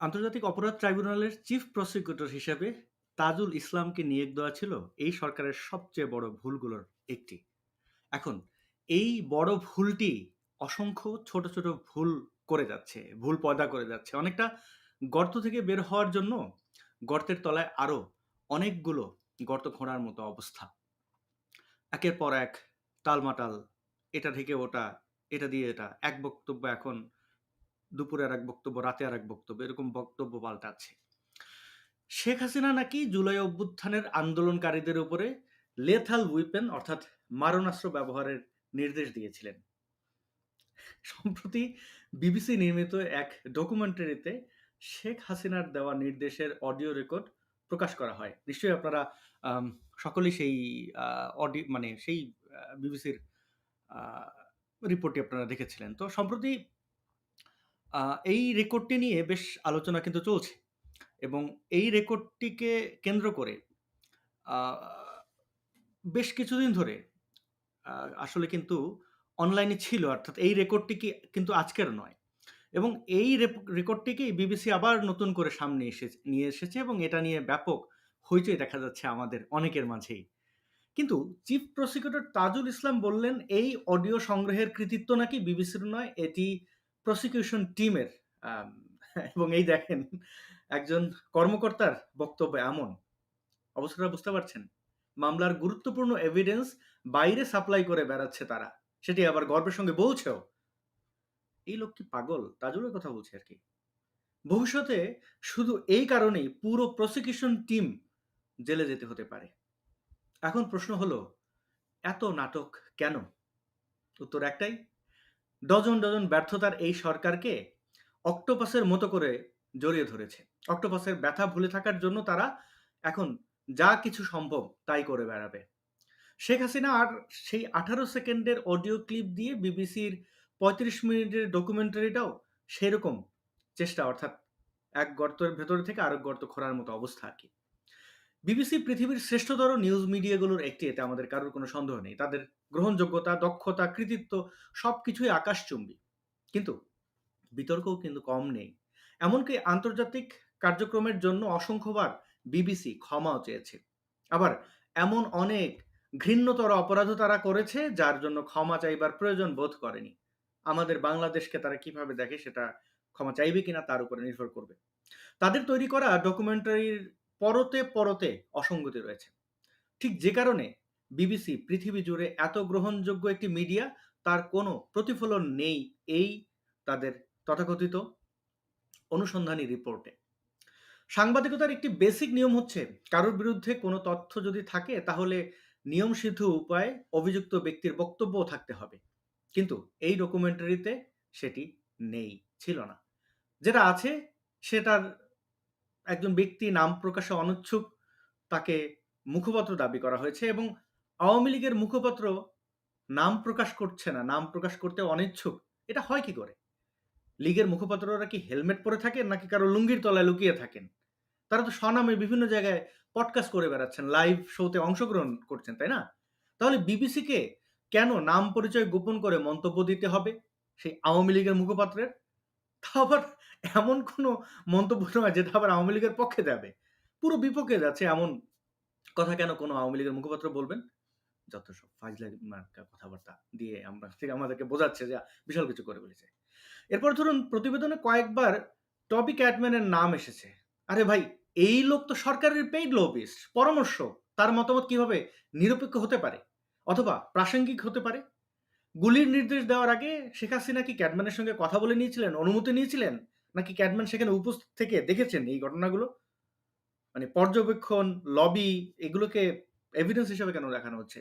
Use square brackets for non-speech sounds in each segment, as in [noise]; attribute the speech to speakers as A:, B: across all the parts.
A: আন্তর্জাতিক অপরাধ ট্রাইব্যুনালের চিফ প্রসিকিউটর হিসেবে তাজুল ইসলামকে নিয়োগ দেওয়া ছিল এই সরকারের সবচেয়ে বড় ভুলগুলোর একটি। এখন এই বড় ভুলটি অসংখ্য ছোট, ছোট ভুল করে যাচ্ছে, ভুল পয়দা করে যাচ্ছে। অনেকটা গর্ত থেকে বের হওয়ার জন্য গর্তের তলায় আরও অনেকগুলো গর্ত খোঁড়ার মতো অবস্থা। একের পর এক টালমাটাল, এটা থেকে ওটা, এটা দিয়ে এটা। এক বক্তব্য এখন দুপুরে আর এক বক্তব্য, রাতে আর এক বক্তব্য। এরকম বক্তব্য পাল্টাচ্ছে। শেখ হাসিনা নাকি জুলাই অভ্যুত্থানের আন্দোলনকারীদের উপরে লেথাল উইপেন অর্থাৎ মারণাস্ত্র ব্যবহারের নির্দেশ দিয়েছিলেন। সম্প্রতি বিবিসি নির্মিত এক ডকুমেন্টারিতে শেখ হাসিনার দেওয়া নির্দেশের অডিও রেকর্ড প্রকাশ করা হয়। নিশ্চয়ই আপনারা সকলেই সেই আ অডি মানে সেই বিবিসির রিপোর্টটি আপনারা দেখেছিলেন। তো সম্প্রতি এই রেকর্ডটি নিয়ে বেশ আলোচনা কিন্তু চলছে। এবং এই রেকর্ডটিকে কেন্দ্র করে বেশ কিছুদিন ধরে আসলে কিন্তু অনলাইনে ছিল অর্থাৎ এই রেকর্ডটি কি কিন্তু আজকের নয়। এবং এই রেকর্ডটিকেই বিবিসি আবার নতুন করে সামনে এসে নিয়ে এসেছে এবং এটা নিয়ে ব্যাপক হইচই দেখা যাচ্ছে আমাদের অনেকের মাঝেই। কিন্তু চিফ প্রসিকিউটর তাজুল ইসলাম বললেন এই অডিও সংগ্রহের কৃতিত্ব নাকি বিবিসির নয়, এটি প্রসিকিউশন টিমের [laughs] এবং এই দেখেন একজন কর্মকর্তার বক্তব্য এমন। অবস্থাটা বুঝতে পারছেন? মামলার গুরুত্বপূর্ণ এভিডেন্স বাইরে সাপ্লাই করে বেড়াচ্ছে তারা। সেটি আবার গর্বের সঙ্গে বলছেও। এই লোক কি পাগল? তাজুলের কথা বলছি আরকি। ভবিষ্যতে শুধু এই কারণেই পুরো প্রসিকিউশন টিম জেলে যেতে হতে পারে। এখন প্রশ্ন হলো, এত নাটক কেন? উত্তর একটাই, ডজন, ডজন ব্যর্থতার এই সরকারকে অক্টোপাসের মতো করে জড়িয়ে ধরেছে। অক্টোপাসের ব্যথা ভুলে থাকার জন্য তারা এখন যা কিছু সম্ভব তাই করে বেড়াবে। শেখ হাসিনা আর সেই ১৮ সেকেন্ডের অডিও ক্লিপ দিয়ে বিবিসির ৩৫ মিনিটের ডকুমেন্টারিটাও সেরকম চেষ্টা অর্থাৎ এক গর্তের ভেতর থেকে আরেক গর্ত খোঁড়ার মতো অবস্থা আরকি। বিবিসি পৃথিবীর শ্রেষ্ঠতর নিউজ মিডিয়াগুলোর একটি এতে আমাদের কারোর কোনো সন্দেহ নেই। তাদের গ্রহণযোগ্যতা, দক্ষতা, কৃতিত্ব সবকিছুই আকাশচুম্বী। কিন্তু বিতর্কও কিন্তু কম নেই। এমনকি আন্তর্জাতিক কার্যক্রমের জন্য অসংখ্যবার বিবিসি ক্ষমাও চেয়েছে। আবার এমন অনেক ঘৃণ্যতর অপরাধও তারা করেছে যার জন্য ক্ষমা চাইবার প্রয়োজন বোধ করেনি। আমাদের বাংলাদেশকে তারা কীভাবে দেখে সেটা ক্ষমা চাইবে কিনা তার উপরে নির্ভর করবে। তাদের তৈরি করা ডকুমেন্টারির পরতে, পরতে অসঙ্গতি রয়েছে। ঠিক যে কারণে বিবিসি পৃথিবী জুড়ে এত গ্রহণযোগ্য একটি মিডিয়া তার কোনো প্রতিফলন নেই এই তাদের তথাকথিত অনুসন্ধানী রিপোর্টে। সাংবাদিকতার একটি বেসিক নিয়ম হচ্ছে কারোর বিরুদ্ধে কোনো তথ্য যদি থাকে তাহলে নিয়মসিদ্ধ উপায়ে অভিযুক্ত ব্যক্তির বক্তব্যও থাকতে হবে। কিন্তু এই ডকুমেন্টারিতে সেটি নেই, ছিল না। যেটা আছে সেটার একজন ব্যক্তি নাম প্রকাশে অনিচ্ছুক তাকে মুখপাত্র দাবি করা হয়েছে এবং আওয়ামী লীগের মুখপাত্র নাম প্রকাশ করছে না, নাম প্রকাশ করতে অনিচ্ছুক। এটা হয় কি করে? লীগের মুখপাত্ররা কি হেলমেট পরে থাকেন নাকি কারও লুঙ্গির তলায় লুকিয়ে থাকেন? তারা তো স্বনামে বিভিন্ন জায়গায় পডকাস্ট করে বেড়াচ্ছেন, লাইভ শোতে অংশগ্রহণ করছেন, তাই না? তাহলে বিবিসিকে কেন নাম পরিচয় গোপন করে মন্তব্য দিতে হবে সেই আওয়ামী লীগের মুখপাত্রের? তাও আবার এমন কোনো মন্তব্য নয় যেটা আবার আওয়ামী লীগের পক্ষে যাবে। পুরো বিপক্ষে যাচ্ছে এমন কথা কেন কোনো আওয়ামী লীগের মুখপাত্র বলবেন? যত সব মার্কা কথাবার্তা দিয়ে আমরা ঠিক আমাদেরকে বোঝাচ্ছে যে বিশাল কিছু করে ফেলেছে। এরপর ধরুন প্রতিবেদনে কয়েকবার টবি ক্যাটম্যানের নাম এসেছে। আরে ভাই এই লোক তো সরকারের পেইড লবিস্ট, পরামর্শক। তার মতামত কীভাবে নিরপেক্ষ হতে পারে? অথবা প্রাসঙ্গিক হতে পারে? গুলির নির্দেশ দেওয়ার আগে শেখ হাসিনা কি ক্যাটম্যানের সঙ্গে কথা বলে নিয়েছিলেন, অনুমতি নিয়েছিলেন? নাকি ক্যাডম্যান সেখানে উপস্থিত থেকে দেখেছেন এই ঘটনাগুলো? মানে পর্যবেক্ষণ, লবি এগুলোকে এভিডেন্স হিসেবে কেন দেখানো হচ্ছে?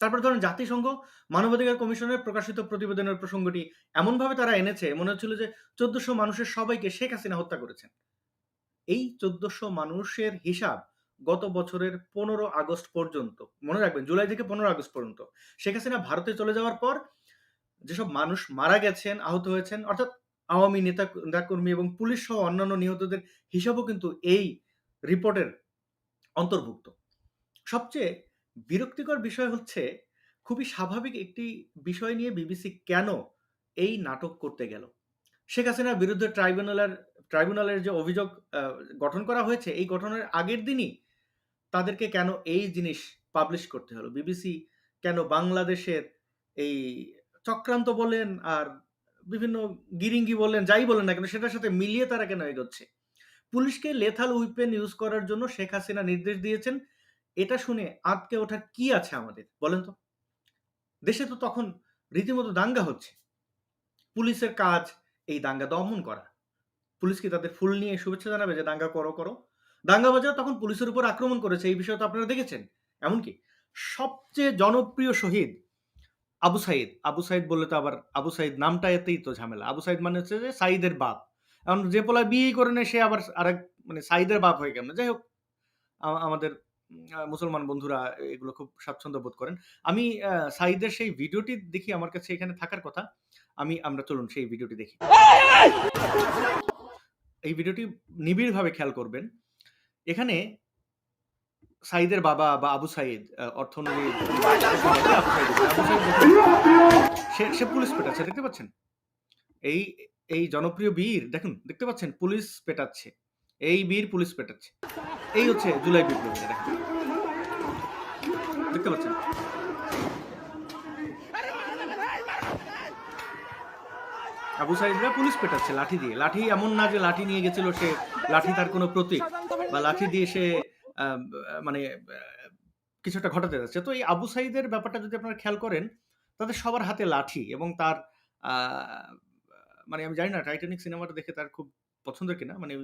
A: তারপরে ধরুন জাতিসংঘ মানবাধিকার কমিশনের প্রকাশিত প্রতিবেদনের প্রসঙ্গটি এমনভাবে তারা এনেছে মনে হচ্ছিল যে ১৪০০ মানুষের সবাইকে শেখ হাসিনা হত্যা করেছেন। এই ১৪০০ মানুষের হিসাব গত বছরের ১৫ আগস্ট পর্যন্ত। মনে রাখবেন জুলাই থেকে ১৫ আগস্ট পর্যন্ত। শেখ হাসিনা ভারতে চলে যাওয়ার পর যেসব মানুষ মারা গেছেন, আহত হয়েছেন অর্থাৎ আওয়ামী নেতা নেতাকর্মী এবং পুলিশ সহ অন্যান্য নিহতদের হিসাবও কিন্তু এই রিপোর্টের অন্তর্ভুক্ত। সবচেয়ে বিরক্তিকর বিষয় হচ্ছে খুবই স্বাভাবিক একটি বিষয় নিয়ে বিবিসি কেন এই নাটক করতে গেল? শেখ হাসিনার বিরুদ্ধে ট্রাইব্যুনালের ট্রাইব্যুনালের যে অভিযোগ গঠন করা হয়েছে, এই গঠনের আগের দিনই তাদেরকে কেন এই জিনিস পাবলিশ করতে হলো? বিবিসি কেন বাংলাদেশের এই চক্রান্ত বলেন আর বিভিন্ন গিরিঙ্গি বলেন, যাই বলেন না কেন সেটার সাথে মিলিয়ে তারা কেন এগোচ্ছে? পুলিশকে লেথাল উইপেন ইউজ করার জন্য শেখ হাসিনা নির্দেশ দিয়েছেন। এটা শুনে আঁতকে ওঠার কি আছে আমাদের? বলেন তো? দেশে তো তখন রীতিমতো দাঙ্গা হচ্ছে। পুলিশের কাজ এই দাঙ্গা দমন করা। পুলিশ কি তাদের ফুল নিয়ে শুভেচ্ছা জানাবে যে দাঙ্গা করো, করো? দাঙ্গাবাজরা তখন পুলিশের উপর আক্রমণ করেছে। এই বিষয়ে তো আপনারা দেখেছেন। এমনকি সবচেয়ে জনপ্রিয় শহীদ আবু সাইদ। আবু সাইদ বললে তো আবার আবু সাইদ নামটা এতেই তো ঝামেলা। আবু সাইদ মানে হচ্ছে যে সাইদের বাপ। এখন যে পোলা বিয়েই করে নেয়, সে আবার আরেক মানে সাইদের বাপ হয়ে কেমনে? যাই হোক আমাদের মুসলমান বন্ধুরা এগুলো খুব স্বাচ্ছন্দ্য বোধ করেন। আমি সাইদের সেই ভিডিওটি দেখি আমার কাছে এখানে থাকার কথা। আমি, আমরা চলুন সেই ভিডিওটি দেখি। এই ভিডিওটি নিবিড়ভাবে খেয়াল করবেন। এখানে সাইদের বাবা বা আবু সাইদ আ অর্থ অনুযায়ী আবু সাইদ আবু সাইদ সে পুলিশ পেটাচ্ছে, দেখতে পাচ্ছেন? এই এই জনপ্রিয় বীর, দেখুন, দেখতে পাচ্ছেন পুলিশ পেটাচ্ছে। এই বীর পুলিশ পেটাচ্ছে। এই হচ্ছে জুলাই বিপ্লবীরা, দেখেন। দেখতে পাচ্ছেন? আবু সাইদরা পুলিশ পেটাচ্ছে, লাঠি দিয়ে। লাঠি এমন না যে লাঠি নিয়ে গেছিল সে, লাঠি তার কোনো প্রতীক বা লাঠি দিয়ে সে মানে কিছু একটা ঘটাতে যাচ্ছে। তো এই আবু সাইদের ব্যাপারটা যদি আপনারা খেয়াল করেন, তাদের সবার হাতে লাঠি এবং তার মানে আমি জানি না 'টাইটানিক' সিনেমাটা দেখে তার খুব পছন্দের কিনা। মানে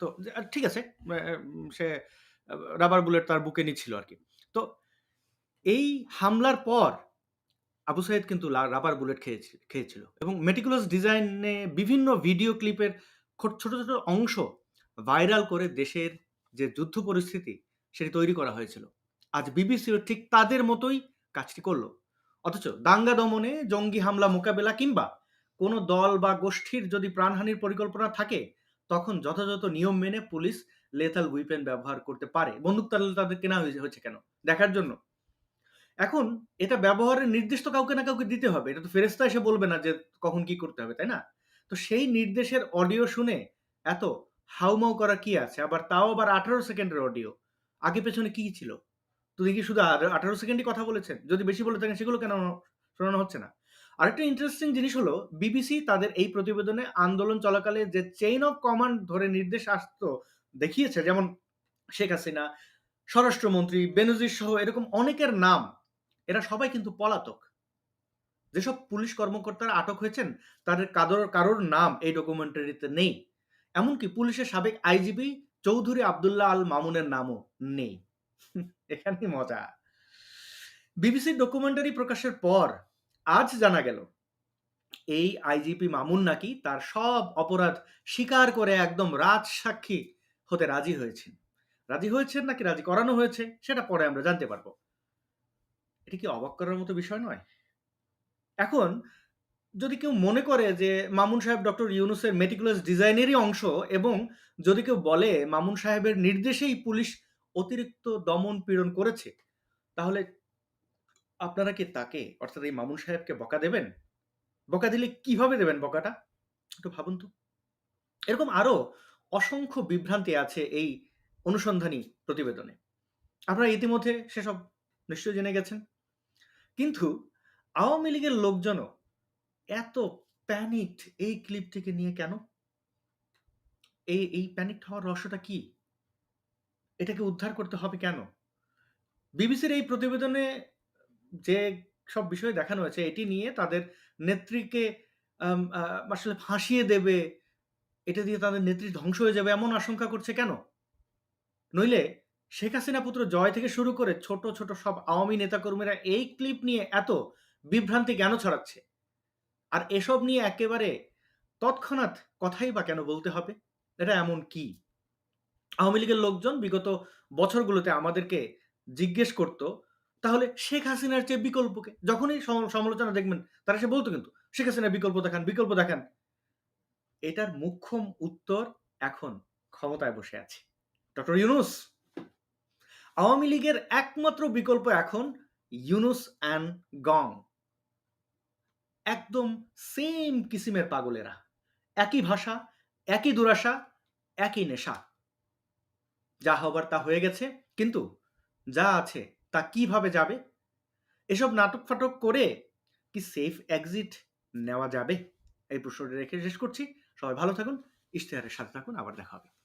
A: তো ঠিক আছে। সে রাবার বুলেট তার বুকে নিচ্ছিল আরকি। তো এই হামলার পর আবু সাইদ কিন্তু রাবার বুলেট খেয়েছি খেয়েছিল এবং মেটিকুলাস ডিজাইনে বিভিন্ন ভিডিও ক্লিপের ছোট, ছোট অংশ ভাইরাল করে দেশের যে যুদ্ধ পরিস্থিতি সেটি তৈরি করা হয়েছিল। আজ বিবিসিও ঠিক তাদের মতোই কাজটি করল। অথচ দাঙ্গা দমনে, জঙ্গি হামলা মোকাবেলা কিংবা কোনো দল বা গোষ্ঠীর যদি প্রাণহানির পরিকল্পনা থাকে, তখন যথাযথ নিয়ম মেনে পুলিশ লেথাল উইপেন ব্যবহার করতে পারে। বন্দুক তাহলে তাদের কেনা হয়েছে কেন? দেখার জন্য। এখন এটা ব্যবহারের নির্দিষ্ট কাউকে না কাউকে দিতে হবে। এটা তো ফেরেশতা এসে বলবে না যে কখন কি করতে হবে, তাই না? তো সেই নির্দেশের অডিও শুনে এত হাউমাউ করা কি আছে? আবার তাও আবার ১৮ সেকেন্ডের অডিও। আগে পেছনে কি ছিল? তিনি কি শুধু ১৮ সেকেন্ডই কথা বলেছেন? যদি বেশি বলে থাকেন সেগুলো কেন শোনানো হচ্ছে না? আরেকটা ইন্টারেস্টিং জিনিস হলো বিবিসি তাদের এই প্রতিবেদনে আন্দোলন চলাকালে যে চেইন অফ কমান্ড ধরে নির্দেশ আসতো দেখিয়েছে যেমন শেখ হাসিনা, স্বরাষ্ট্রমন্ত্রী, বেনজির সহ এরকম অনেকের নাম এরা সবাই কিন্তু পলাতক। যেসব পুলিশ কর্মকর্তারা আটক হয়েছেন তাদের কারোর নাম এই ডকুমেন্টারিতে নেই। এমনকি পুলিশের সাবেক আইজিপি চৌধুরী আব্দুল্লাহ আল মামুনের নামও নেই। [laughs] এখানেই মজা। বিবিসির ডকুমেন্টারি প্রকাশের পর আজ জানা গেল, এই আইজিপি মামুন নাকি তার সব অপরাধ স্বীকার করে একদম রাজসাক্ষী হতে রাজি হয়েছেন। রাজি হয়েছেন নাকি রাজি করানো হয়েছে সেটা পরে আমরা জানতে পারব এটা কি অবাক করার মতো বিষয় নয়? এখন যদি কেউ মনে করে যে মামুন সাহেব ডক্টর ইউনুসের মেটিকুলাস ডিজাইনেরই অংশ এবং যদি কেউ বলে মামুন সাহেবের নির্দেশেই পুলিশ অতিরিক্ত দমন পীড়ন করেছে, তাহলে আপনারা কি তাকে অর্থাৎ এই মামুন সাহেবকে বকা দেবেন? বকা দিলে কীভাবে দেবেন বকাটা? একটু ভাবুন তো। এরকম আরও অসংখ্য বিভ্রান্তি আছে এই অনুসন্ধানী প্রতিবেদনে। আপনারা ইতিমধ্যে সেসব নিশ্চয়ই জেনে গেছেন। কিন্তু আওয়ামী লীগের লোকজনও এত প্যানিকড এই ক্লিপটিকে নিয়ে কেন? এই এই প্যানিকড হওয়ার রহস্যটা কি? এটাকে উদ্ধার করতে হবে কেন? বিবিসির এই প্রতিবেদনে যে সব বিষয় দেখানো হয়েছে এটি নিয়ে তাদের নেত্রীকে আসলে ফাঁসিয়ে দেবে, এটা দিয়ে তাদের নেত্রী ধ্বংস হয়ে যাবে এমন আশঙ্কা করছে কেন? নইলে শেখ হাসিনা পুত্র জয় থেকে শুরু করে ছোট, ছোট সব আওয়ামী নেতাকর্মীরা এই ক্লিপ নিয়ে এত বিভ্রান্তি কেন ছড়াচ্ছে? আর এসব নিয়ে একেবারে তৎক্ষণাৎ কথাই বা কেন বলতে হবে? এটা এমন কি? আওয়ামী লীগের লোকজন বিগত বছরগুলোতে আমাদেরকে জিজ্ঞেস করত, তাহলে শেখ হাসিনার চেয়ে বিকল্পকে যখনই সমালোচনা দেখবেন তারা সে বলতো কিন্তু, "শেখ হাসিনার বিকল্প দেখান, বিকল্প দেখান।" এটার মোক্ষম উত্তর এখন ক্ষমতায় বসে আছে। ডক্টর ইউনুস আওয়ামী লীগের একমাত্র বিকল্প এখন ইউনুস অ্যান্ড গং। একদম সেম কিসিমের পাগলেরা। একই ভাষা, একই দুরাশা, একই নেশা। যা হবার তা হয়ে গেছে। কিন্তু যা আছে তা কীভাবে যাবে? এসব নাটক-ফাটক করে কি সেফ এক্সিট নেওয়া যাবে? এই প্রশ্নটি রেখে শেষ করছি। সবাই ভালো থাকুন। ইশতেহারের সাথে থাকুন। আবার দেখা হবে।